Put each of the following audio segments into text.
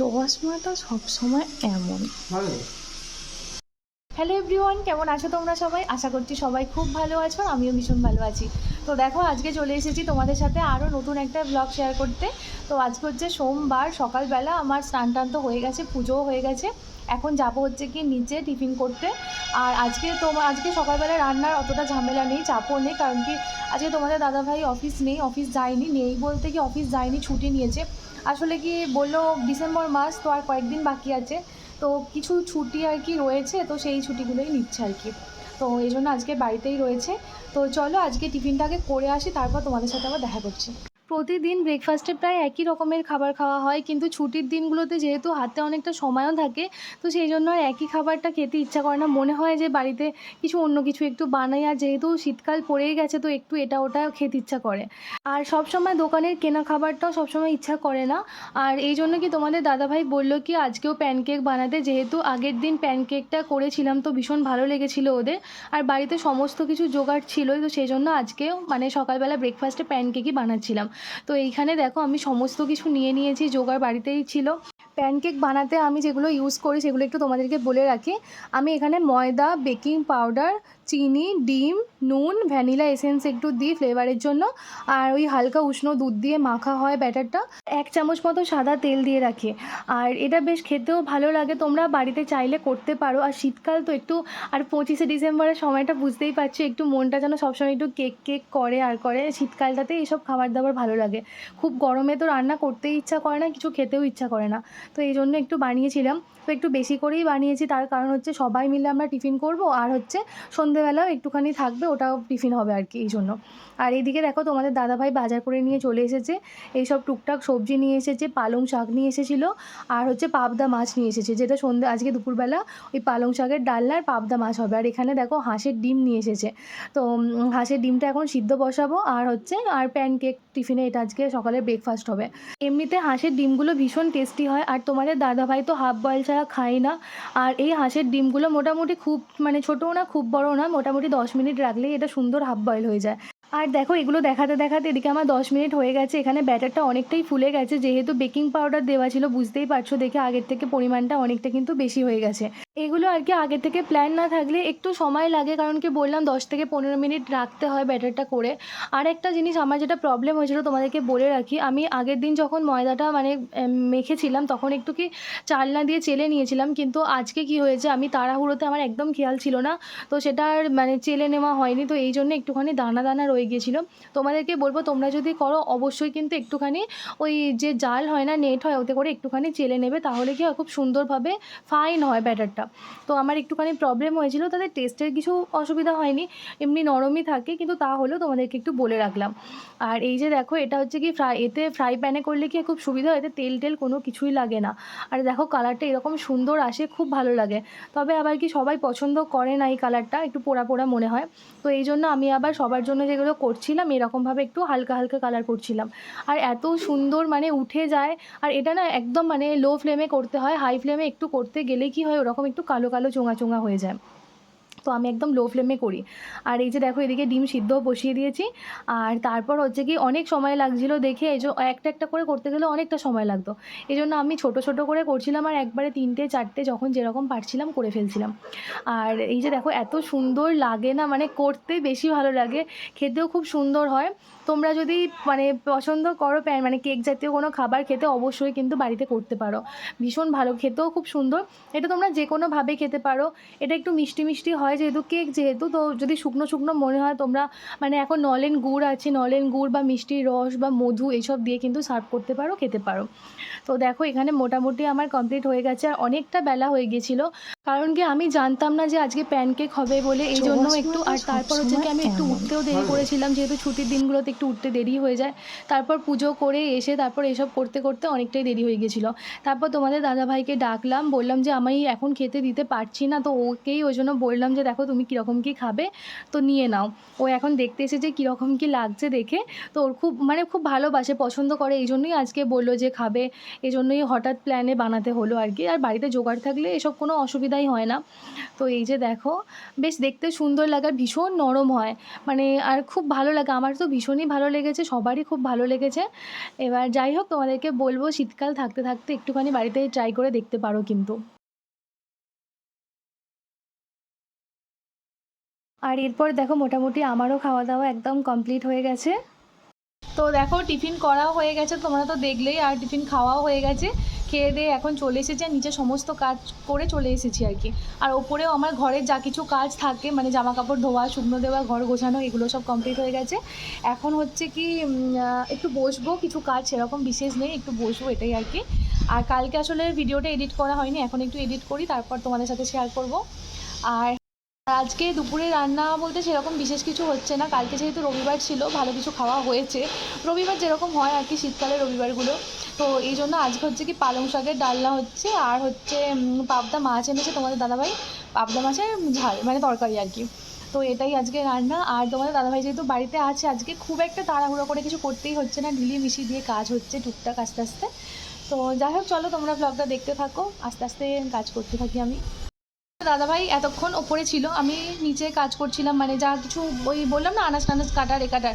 চশমাটা সবসময় এমন। হ্যালো এভরিওয়ান কেমন আছো তোমরা সবাই? আশা করছি সবাই খুব ভালো আছো আর আমিও ভীষণ ভালো আছি। তো দেখো আজকে চলে এসেছি তোমাদের সাথে আরও নতুন একটা ব্লগ শেয়ার করতে। তো আজকে হচ্ছে সোমবার সকালবেলা আমার স্নান টান তো হয়ে গেছে পুজোও হয়ে গেছে। এখন যাব হচ্ছে কি নিচে টিফিন করতে। আর আজকে তোমার আজকে সকালবেলা রান্নার অতটা ঝামেলা নেই চাপও নেই কারণ কি আজকে তোমাদের দাদাভাই অফিস নেই অফিস যায়নি নেই বলতে কি অফিস যায়নি ছুটি নিয়েছে। আসলে কি বলল ডিসেম্বর মাস, তো আর কয়েকদিন বাকি আছে। তো কিছু ছুটি আর কি রয়েছে, তো সেই ছুটিগুলোই নিচ্ছে আর কি। তো এই জন্য আজকে বাড়িতেই রয়েছে। তো চলো আজকে টিফিনটাকে করে আসি, তারপর তোমাদের সাথে আবার দেখা করছি। প্রতিদিন ব্রেকফাস্টে প্রায় একই রকমের খাবার খাওয়া হয়, কিন্তু ছুটির দিনগুলোতে যেহেতু হাতে অনেকটা সময়ও থাকে, তো সেই জন্য আর একই খাবারটা খেতে ইচ্ছা করে না। মনে হয় যে বাড়িতে কিছু অন্য কিছু একটু বানাই, আর যেহেতু শীতকাল পড়েই গেছে, তো একটু এটা ওটা খেতে ইচ্ছা করে। আর সব সময় দোকানের কেনা খাবারটাও সবসময় ইচ্ছা করে না। আর এই জন্য কি তোমাদের দাদাভাই বলল কি, আজকেও প্যানকেক বানাতে, যেহেতু আগের দিন প্যানকেকটা করেছিলাম, তো ভীষণ ভালো লেগেছিল ওদের। আর বাড়িতে সমস্ত কিছু জোগাড় ছিল তো সেই জন্য আজকেও মানে সকালবেলা ব্রেকফাস্টে প্যানকেকই বানাচ্ছিলাম। তো এইখানে দেখো আমি সমস্ত কিছু নিয়ে নিয়েছি, জোগাড় বাড়িতেই ছিল। প্যানকেক বানাতে আমি যেগুলো ইউজ করি সেগুলো একটু তোমাদেরকে বলে রাখি। আমি এখানে ময়দা বেকিং পাউডার চিনি, ডিম, নুন ভ্যানিলা এসেন্স একটু দিই ফ্লেভারের জন্য। আর ওই হালকা উষ্ণ দুধ দিয়ে মাখা হয় ব্যাটারটা এক চামচ মতো সাদা তেল দিয়ে রাখি। আর এটা বেশ খেতেও ভালো লাগে, তোমরা বাড়িতে চাইলে করতে পারো। আর শীতকাল তো একটু, আর পঁচিশে ডিসেম্বরের সময়টা বুঝতেই পারছি, একটু মনটা যেন সবসময় একটু কেক কেক করে আর করে। শীতকালটাতে এইসব খাবার দাবার ভালো লাগে। খুব গরমে তো রান্না করতেই ইচ্ছা করে না, কিছু খেতেও ইচ্ছা করে না। তো এই জন্য একটু বানিয়েছিলাম। তো একটু বেশি করেই বানিয়েছি, তার কারণ হচ্ছে সবাই মিলে আমরা টিফিন করব আর হচ্ছে সন্ধেবেলাও একটুখানি থাকবে, ওটাও টিফিন হবে আর কি এই জন্য। আর এইদিকে দেখো তোমাদের দাদাভাই বাজার করে নিয়ে চলে এসেছে। এইসব টুকটাক সবজি নিয়ে এসেছে, পালং শাক নিয়ে এসেছিল আর হচ্ছে পাবদা মাছ নিয়ে এসেছে। যেটা সন্ধে, আজকে দুপুরবেলা ওই পালং শাকের ডালনা আর পাবদা মাছ হবে। আর এখানে দেখো হাঁসের ডিম নিয়ে এসেছে। তো হাঁসের ডিমটা এখন সিদ্ধ বসাবো আর হচ্ছে আর প্যানকেক টিফিনে এটা আজকে সকালে ব্রেকফাস্ট হবে। এমনিতে হাঁসের ডিমগুলো ভীষণ টেস্টি হয় আর তোমাদের দাদাভাই তো হাফ বয়েল ছাড়া খায় না। আর এই হাঁসের ডিমগুলো মোটামুটি খুব মানে ছোটও না, খুব বড় না, মোটামুটি দশ মিনিট রাখলেই এটা সুন্দর হাফ বয়েল হয়ে যায়। আর দেখো এগুলো দেখাতে দেখাতে এদিকে আমার দশ মিনিট হয়ে গেছে, এখানে ব্যাটারটা অনেকটাই ফুলে গেছে, যেহেতু বেকিং পাউডার দেওয়া ছিল, বুঝতেই পারছ দেখে আগের থেকে পরিমাণটা অনেকটা কিন্তু বেশি হয়ে গেছে। এগুলো আর কি আগে থেকে প্ল্যান না থাকলে একটু সময় লাগে, কারণ কি বললাম দশ থেকে পনেরো মিনিট রাখতে হয় ব্যাটারটা করে। আর একটা জিনিস, আমার যেটা প্রবলেম হয়েছিল তোমাদেরকে বলে রাখি, আমি আগের দিন যখন ময়দাটা মানে মেখেছিলাম, তখন একটু কি চালনা দিয়ে চেলে নিয়েছিলাম, কিন্তু আজকে কি হয়েছে, আমি তাড়াহুড়োতে আমার একদম খেয়াল ছিল না, তো সেটা আর মানে চেলে নেওয়া হয়নি, তো এই জন্য একটুখানি দানা দানা রয়ে গিয়েছিল। তোমাদেরকে বলব, তোমরা যদি করো, অবশ্যই কিন্তু একটুখানি ওই যে জাল হয় না নেট হয়, ওতে করে একটুখানি চেলে নেবে, তাহলে কি খুব সুন্দরভাবে ফাইন হয় ব্যাটারটা তো আমার একটুখানি প্রবলেম হয়েছিল তাদের টেস্টের কিছু অসুবিধা হয়নি। এমনি নরমই থাকে, কিন্তু তা হলেও তোমাদেরকে একটু বলে রাখলাম। আর এই যে দেখো, এটা হচ্ছে কি ফ্রাই এতে ফ্রাই প্যানে করলে কি খুব সুবিধা হয়? এতে তেল টেল কোনো কিছুই লাগে না। আর দেখো কালারটা এরকম সুন্দর আসে, খুব ভালো লাগে। তবে আবার কি সবাই পছন্দ করে না এই কালারটা একটু পোড়া পোড়া মনে হয়। তো এই জন্য আমি আবার সবার জন্য যেগুলো করছিলাম এরকমভাবে একটু হালকা হালকা কালার করছিলাম। আর এত সুন্দর মানে উঠে যায়, আর এটা না একদম মানে লো ফ্লেমে করতে হয় হাই ফ্লেমে একটু করতে গেলে কি হয়, ওরকম একটু কালো কালো চোঙা চোঙা হয়ে যায়। তো আমি একদম লো ফ্লেমে করি। আর এই যে দেখো, এদিকে ডিম সিদ্ধ বসিয়ে দিয়েছি। আর তারপর হচ্ছে কি, অনেক সময় লাগছিল দেখে, এই যে একটা একটা করে করতে গেলে অনেকটা সময় লাগতো। এই জন্য আমি ছোট ছোট করে করছিলাম আর একবারে তিনটে, চারটে যখন যেরকম পারছিলাম করে ফেলছিলাম। আর এই যে দেখো, এত সুন্দর লাগে না মানে করতে বেশি ভালো লাগে, খেতেও খুব সুন্দর হয়। তোমরা যদি মানে পছন্দ করো প্যান মানে কেক জাতীয় কোনো খাবার খেতে অবশ্যই কিন্তু বাড়িতে করতে পারো। ভীষণ ভালো, খেতেও খুব সুন্দর। এটা তোমরা যে কোনোভাবে খেতে পারো। এটা একটু মিষ্টি মিষ্টি হয়। যেহেতু কেক যেহেতু তো যদি শুকনো শুকনো মনে হয় তোমরা মানে এখন নলেন গুড় আছে নলেন গুড় বা মিষ্টির রস বা মধু এইসব দিয়ে কিন্তু সার্ভ করতে পারো খেতে পারো। তো দেখো এখানে মোটামুটি আমার কমপ্লিট হয়ে গেছে আর অনেকটা বেলা হয়ে গেছিল। কারণ কি আমি জানতাম না যে আজকে প্যানকেক হবে বলে এই জন্য একটু আর তারপর হচ্ছে কি আমি একটু উঠতেও দেরি করেছিলাম যেহেতু ছুটির দিনগুলোতে একটু উঠতে দেরি হয়ে যায়। তারপর পুজো করে এসে তারপর এসব করতে করতে অনেকটাই দেরি হয়ে গেছিল। তারপর তোমাদের দাদাভাইকে ডাকলাম বললাম যে আমি এখন খেতে দিতে পারছি না তো ওকেই ওই জন্য বললাম যে যে দেখো তুমি কীরকম কী খাবে, তো নিয়ে নাও। ও এখন দেখতে এসেছে কীরকম কী লাগছে দেখে, তো ওর খুব মানে খুব ভালোবাসে, পছন্দ করে। এই জন্যই আজকে বলল যে খাবে। এই জন্যই হঠাৎ প্ল্যানে বানাতে হলো আর কি। আর বাড়িতে জোগাড় থাকলে এসব কোনো অসুবিধাই হয় না। তো এই যে দেখো, বেশ দেখতে সুন্দর লাগে আর ভীষণ নরম হয়। মানে আর খুব ভালো লাগে। আমার তো ভীষণই ভালো লেগেছে, সবারই খুব ভালো লেগেছে। এবার যাই হোক, তোমাদেরকে বলব, শীতকাল থাকতে থাকতে একটুখানি বাড়িতে ট্রাই করে দেখতে পারো কিন্তু। আর এরপর দেখো মোটামুটি আমারও খাওয়া দাওয়া একদম কমপ্লিট হয়ে গেছে। তো দেখো টিফিন করাও হয়ে গেছে, তোমরা তো দেখলেই আর টিফিন খাওয়াও হয়ে গেছে। খেয়ে দিয়ে এখন চলে এসেছি আর নিচে সমস্ত কাজ করে চলে এসেছি আর কি। আর ওপরেও আমার ঘরের যা কিছু কাজ থাকে মানে জামা কাপড় ধোয়া, শুকনো দেওয়া, ঘর গোছানো, এগুলো সব কমপ্লিট হয়ে গেছে। এখন হচ্ছে কি একটু বসবো, কিছু কাজ সেরকম বিশেষ নেই, একটু বসবো এটাই আর কি। আর কালকে আসলে ভিডিওটা এডিট করা হয়নি, এখন একটু এডিট করি, তারপর তোমাদের সাথে শেয়ার করব। আর আজকে দুপুরে রান্না বলতে সেরকম বিশেষ কিছু হচ্ছে না। কালকে যেহেতু রবিবার ছিল, ভালো কিছু খাওয়া হয়েছে। রবিবার যেরকম হয় আর কি, শীতকালে রবিবারগুলো। তো এই জন্য আজকে হচ্ছে কি পালং শাকের ডালনা হচ্ছে, আর হচ্ছে পাবদা মাছ এনেছে তোমাদের দাদাভাই। পাবদা মাছের ঝাল মানে তরকারি আর কি। তো এটাই আজকে রান্না। আর তোমাদের দাদাভাই যেহেতু বাড়িতে আছে, আজকে খুব একটা তাড়াহুড়ো করে কিছু করতেই হচ্ছে না। ঢিলিয়ে মিশিয়ে দিয়ে কাজ হচ্ছে টুকটাক আস্তে আস্তে। তো যাই হোক, চলো তোমরা ব্লগটা দেখতে থাকো। আস্তে আস্তে কাজ করতে থাকি আমি। দাদাভাই এতক্ষণ ওপরে ছিল, আমি নিচে কাজ করছিলাম মানে যা কিছু ওই বললাম না আনাজ টানাজ কাটার, এ কাটার।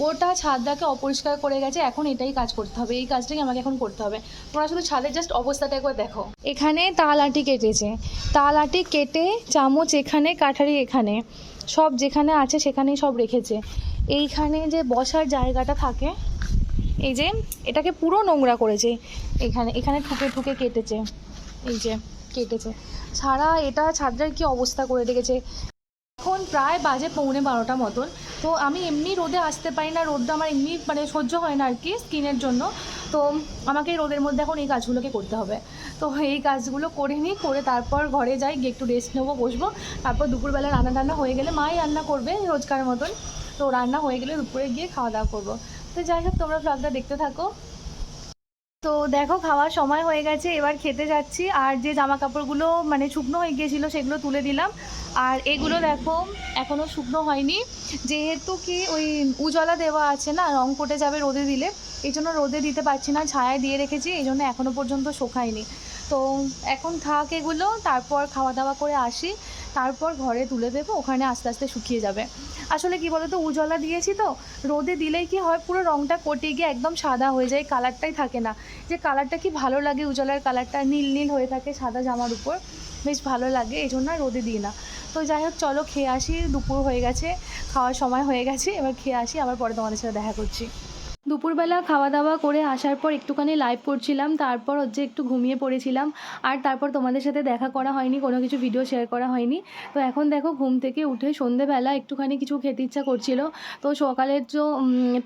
গোটা ছাদটাকে অপরিষ্কার করে গেছে, এখন এটাই কাজ করতে হবে, এই কাজটাই আমাকে এখন করতে হবে। তোমরা শুধু ছাদের জাস্ট অবস্থাটা একবার দেখো। এখানে তাল আটি কেটেছে, তাল আটি কেটে চামচ এখানে, কাঠারি এখানে, সব যেখানে আছে সেখানেই সব রেখেছে। এইখানে যে বসার জায়গাটা থাকে, এই যে এটাকে পুরো নোংরা করেছে, এখানে এখানে ঠুকে ঠুকে কেটেছে, এই যে। কেটেছে। সারা এটা ছাদটার কি অবস্থা করে রেখেছে? এখন প্রায় বাজে পৌনে বারোটা মতন। তো আমি এমনি রোদে আসতে পারি না, রোদটা আমার এমনি মানে সহ্য হয় না আর কি স্কিনের জন্য। তো আমাকে এই রোদের মধ্যে এখন এই কাজগুলোকে করতে হবে। তো এই কাজগুলো করে নিই, করে তারপর ঘরে যাই, গিয়ে একটু রেস্ট নেব, বসবো। তারপর দুপুরবেলা রান্না টান্না হয়ে গেলে মাই রান্না করবে রোজকার মতন। তো রান্না হয়ে গেলে দুপুরে গিয়ে খাওয়া দাওয়া করব। তো যাই হোক, তোমরা ব্লগটা দেখতে থাকো। তো দেখো, খাওয়ার সময় হয়ে গেছে, এবার খেতে যাচ্ছি। আর যে জামা কাপড়গুলো মানে শুকনো হয়ে গিয়েছিল, সেগুলো তুলে দিলাম। আর এগুলো দেখো এখনও শুকনো হয়নি। যেহেতু কি ওই উজলা দেওয়া আছে না রং কোটে যাবে রোদে দিলে এই জন্য রোদে দিতে পারছি না, ছায়ায় দিয়ে রেখেছি এই জন্য এখনও পর্যন্ত শোকায়নি। তো এখন থাক এগুলো, তারপর খাওয়া দাওয়া করে আসি, তারপর ঘরে তুলে দেবো, ওখানে আস্তে আস্তে শুকিয়ে যাবে। আসলে কি বলতো, উজলা দিয়েছি তো, রোদে দিলেই কি হয়, পুরো রঙটা কটে গিয়ে একদম সাদা হয়ে যায়, কালারটাই থাকে না। যে কালারটা কি ভালো লাগে উজলার কালারটা, নীল নীল হয়ে থাকে সাদা জামার উপর, বেশ ভালো লাগে এই জন্য রোদে দিই না। তো যাই হোক, চলো খেয়ে আসি, দুপুর হয়ে গেছে, খাওয়ার সময় হয়ে গেছে, এবার খেয়ে আসি, আবার পরে তোমাদের সাথে দেখা করছি। দুপুরবেলা খাওয়া দাওয়া করে আসার পর একটুখানি লাইভ করছিলাম, তারপর হচ্ছে একটু ঘুমিয়ে পড়েছিলাম আর তারপর তোমাদের সাথে দেখা করা হয়নি, কোনো কিছু ভিডিও শেয়ার করা হয়নি। তো এখন দেখো ঘুম থেকে উঠে সন্ধেবেলা একটুখানি কিছু খেতে ইচ্ছা করছিল। তো সকালের যে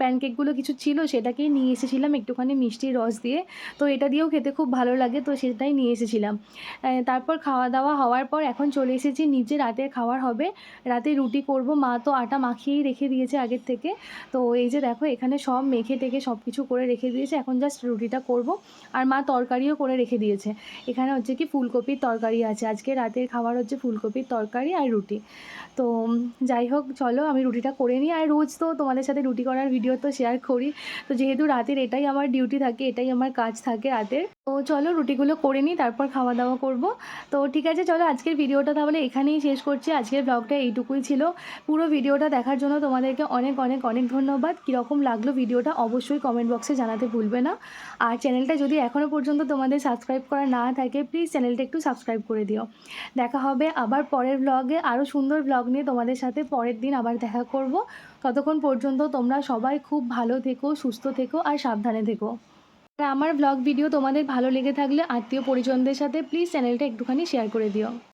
প্যানকেকগুলো কিছু ছিল সেটাকেই নিয়ে এসেছিলাম একটুখানি মিষ্টির রস দিয়ে। তো এটা দিয়েও খেতে খুব ভালো লাগে, তো সেটাই নিয়ে এসেছিলাম। তারপর খাওয়া দাওয়া হওয়ার পর এখন চলে এসেছি, নিজে রাতে খাওয়ার হবে। রাতে রুটি করব, মা তো আটা মাখিয়েই রেখে দিয়েছে আগের থেকে। তো এই যে দেখো এখানে সব মেখে টেখে সব কিছু করে রেখে দিয়েছে। এখন জাস্ট রুটিটা করব আর মা তরকারিও করে রেখে দিয়েছে। এখানে হচ্ছে কি ফুলকপির তরকারি আছে। আজকে রাতের খাবার হচ্ছে ফুলকপির তরকারি আর রুটি। তো যাই হোক, চলো আমি রুটিটা করে নিই। আর রোজ তো তোমাদের সাথে রুটি করার ভিডিও তো শেয়ার করি। তো যেহেতু রাতের এটাই আমার ডিউটি থাকে, এটাই আমার কাজ থাকে রাতের। তো চলো রুটিগুলো করে নিই, তারপর খাওয়া দাওয়া করব। তো ঠিক আছে, চলো আজকের ভিডিওটা তাহলে এখানেই শেষ করছি। আজকের ব্লগটা এইটুকুই ছিল। পুরো ভিডিওটা দেখার জন্য তোমাদেরকে অনেক অনেক অনেক ধন্যবাদ। কীরকম লাগল ভিডিওটা অবশ্যই কমেন্ট বক্সে জানাতে ভুলবে না। আর চ্যানেলটা যদি এখনও পর্যন্ত তোমাদের সাবস্ক্রাইব করা না থাকে প্লিজ চ্যানেলটা একটু সাবস্ক্রাইব করে দিও। দেখা হবে আবার পরের ব্লগে আরও সুন্দর ব্লগ নিয়ে তোমাদের সাথে পরের দিন আবার দেখা করব। ততক্ষণ পর্যন্ত তোমরা সবাই খুব ভালো থেকো, সুস্থ থেকো আর সাবধানে থেকো। আর আমার ব্লগ ভিডিও তোমাদের ভালো লেগে থাকলে আত্মীয় পরিজনদের সাথে প্লিজ চ্যানেলটা একটুখানি শেয়ার করে দিও।